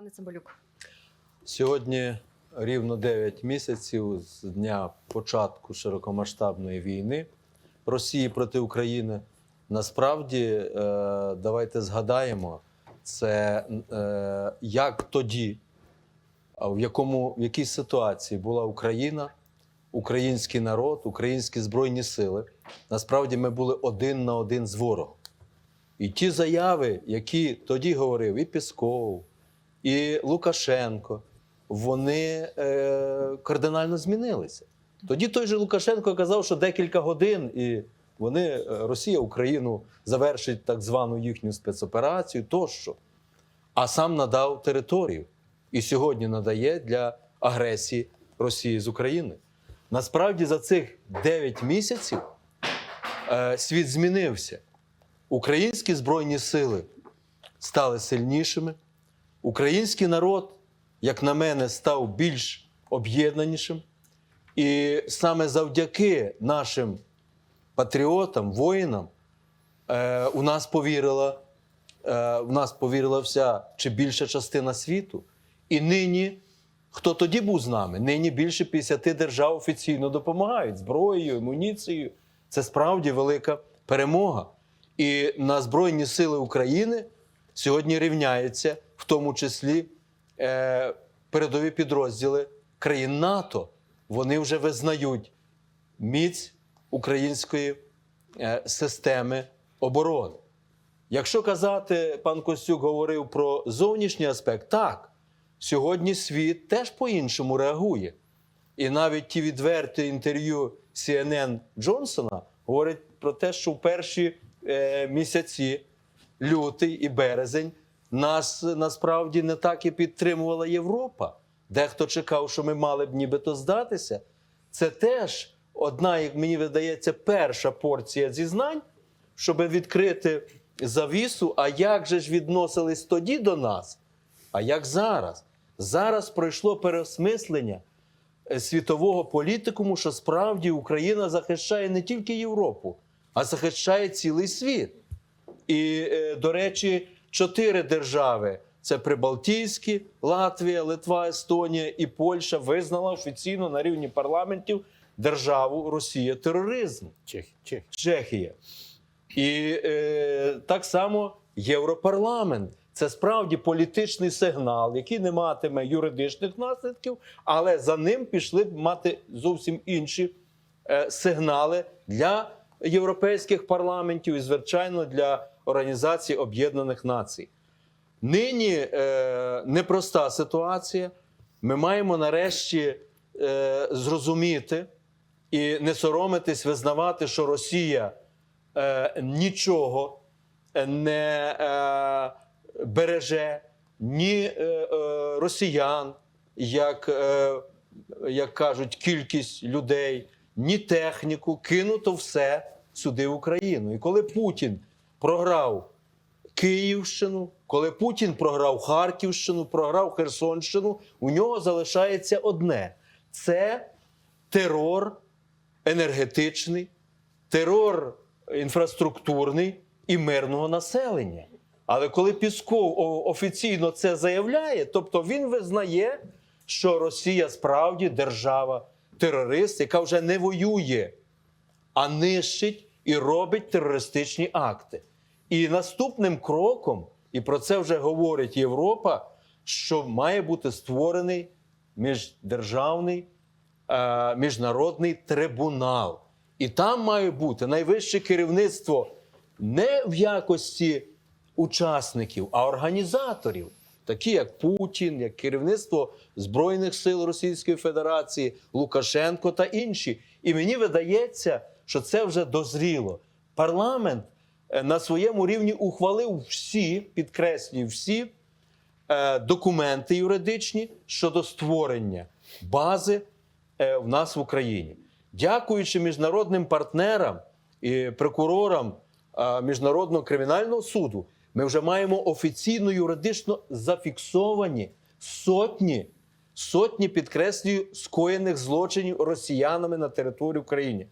Пане Цимбалюк. Сьогодні рівно 9 місяців з дня початку широкомасштабної війни Росії проти України. Насправді, е, давайте згадаємо, це е, як тоді, в якому в якій ситуації була Україна, український народ, українські збройні сили. Насправді ми були один на один з ворогом. І ті заяви, які тоді говорив і Пісков, і Лукашенко, вони е, кардинально змінилися. Тоді той же Лукашенко казав, що декілька годин і вони, е, Росія Україну завершить так звану їхню спецоперацію тощо. А сам надав територію і сьогодні надає для агресії Росії з України. Насправді за цих 9 місяців е, світ змінився. Українські збройні сили стали сильнішими. Український народ, як на мене, став більш об'єднанішим. І саме завдяки нашим патріотам, воїнам, е, у нас повірила, е, в нас повірила вся чи більша частина світу. І нині, хто тоді був з нами? Нині більше 50 держав офіційно допомагають зброєю, амуніцією. Це справді велика перемога. І на Збройні Сили України сьогодні рівняються, в тому числі е, передові підрозділи країн НАТО. Вони вже визнають міць української е, системи оборони. Якщо казати, пан Костюк говорив про зовнішній аспект, так, сьогодні світ теж по-іншому реагує. І навіть ті відверті інтерв'ю CNN Джонсона говорять про те, що в перші е, місяці, лютий і березень, нас насправді не так і підтримувала Європа. Дехто чекав, що ми мали б нібито здатися. Це теж одна, як мені видається, перша порція зізнань, щоб відкрити завісу. А як же ж відносились тоді до нас? А як зараз? Зараз пройшло переосмислення е, світового політикуму, що справді Україна захищає не тільки Європу, а захищає цілий світ. І, е, до речі, чотири держави: це Прибалтійські, Латвія, Литва, Естонія і Польща визнала офіційно на рівні парламентів державу Росія тероризм. Чех, Чех. Чехія. І е, так само Європарламент. Це справді політичний сигнал, який не матиме юридичних наслідків, але за ним пішли б мати зовсім інші е, сигнали для європейських парламентів і, звичайно, для Організації Об'єднаних Націй. Нині е, непроста ситуація. Ми маємо нарешті е, зрозуміти і не соромитись визнавати, що Росія е, нічого не е, береже ні е, е, росіян, як, е, як кажуть, кількість людей, ні техніку, кинуто все сюди в Україну. І коли Путін програв Київщину, коли Путін програв Харківщину, програв Херсонщину, у нього залишається одне: це терор енергетичний, терор інфраструктурний і мирного населення. Але коли Пісков офіційно це заявляє, тобто він визнає, що Росія справді держава терорист, яка вже не воює, а нищить і робить терористичні акти. І наступним кроком, і про це вже говорить Європа, що має бути створений міждержавний е, міжнародний трибунал. І там має бути найвище керівництво не в якості учасників, а організаторів, такі як Путін, як керівництво Збройних сил Російської Федерації, Лукашенко та інші. І мені видається, що це вже дозріло. Парламент на своєму рівні ухвалив всі, підкреслюю, всі е, документи юридичні щодо створення бази е, в нас в Україні. Дякуючи міжнародним партнерам і прокурорам е, Міжнародного кримінального суду, ми вже маємо офіційно юридично зафіксовані сотні, сотні підкреслюю, скоєних злочинів росіянами на території України.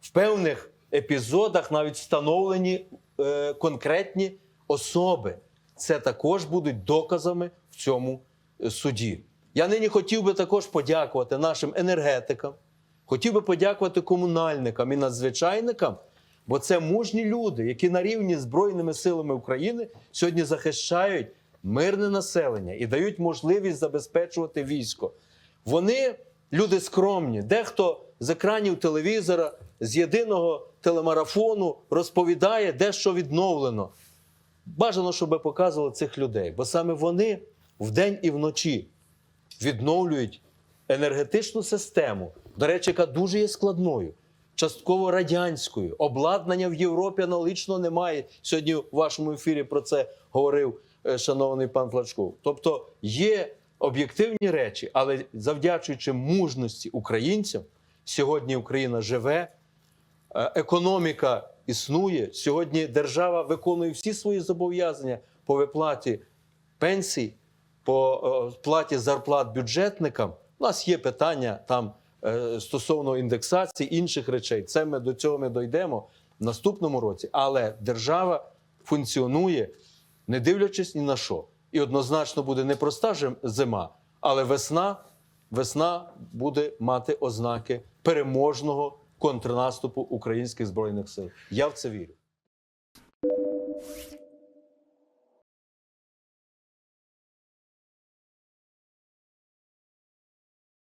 В певних епізодах навіть встановлені е, конкретні особи. це також будуть доказами в цьому е, суді. Я нині хотів би також подякувати нашим енергетикам, хотів би подякувати комунальникам і надзвичайникам, бо це мужні люди, які на рівні Збройними силами України сьогодні захищають мирне населення і дають можливість забезпечувати військо. Вони люди скромні. Дехто з екранів телевізора, з єдиного телемарафону розповідає, де що відновлено. Бажано, щоб показували цих людей, бо саме вони вдень і вночі відновлюють енергетичну систему, до речі, яка дуже є складною, частково радянською. Обладнання в Європі аналогічно немає. Сьогодні в вашому ефірі про це говорив е, шановний пан Флачков. Тобто є об'єктивні речі, але завдячуючи мужності українцям, сьогодні Україна живе, економіка існує. Сьогодні держава виконує всі свої зобов'язання по виплаті пенсій, по е, сплаті зарплат бюджетникам. У нас є питання там е, стосовно індексації інших речей. Це ми до цього ми дійдемо в наступному році. Але держава функціонує, не дивлячись ні на що. І однозначно буде не проста жим- зима, але весна, весна буде мати ознаки переможного контрнаступу українських збройних сил. Я в це вірю.